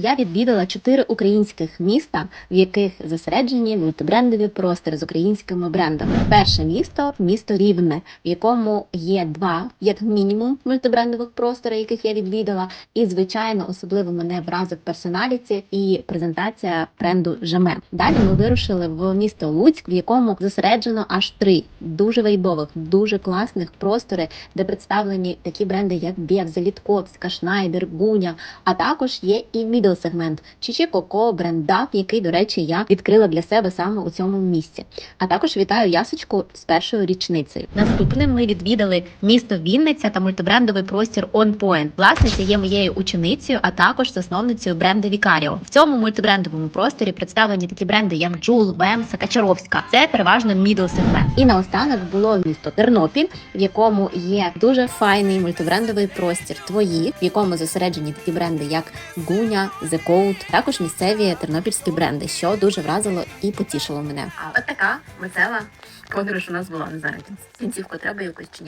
Я відвідала чотири українських міста, в яких зосереджені мультибрендові простори з українськими брендами. Перше місто місто Рівне, в якому є два, як мінімум, мультибрендових простори, яких я відвідала. І звичайно, особливо мене вразив персоналіті і презентація бренду Жаме. Далі ми вирушили в місто Луцьк, в якому зосереджено аж три дуже вайбових, дуже класних простори, де представлені такі бренди, як Бєв, Залітковська, Шнайдер, Буня. А також є і мідл сегмент Чічі Коко, бренд Дав, який, до речі, я відкрила для себе саме у цьому місці. А також вітаю Ясочку з першою річницею. Наступним ми відвідали місто Вінниця та мультибрендовий простір On Point. Власниця є моєю ученицею, а також засновницею бренду Вікаріо. В цьому мультибрендовому просторі представлені такі бренди, як Джул, Вемса, Качаровська. Це переважно мідл сегмент. І наостанок було місто Тернопіль, в якому є дуже файний мультибрендовий простір твої, в якому зосереджені такі бренди, як Гуня, The Code, також місцеві тернопільські бренди, що дуже вразило і потішило мене. А от така весела подорож у нас була. на зараз. кінцівку треба якось чи ні.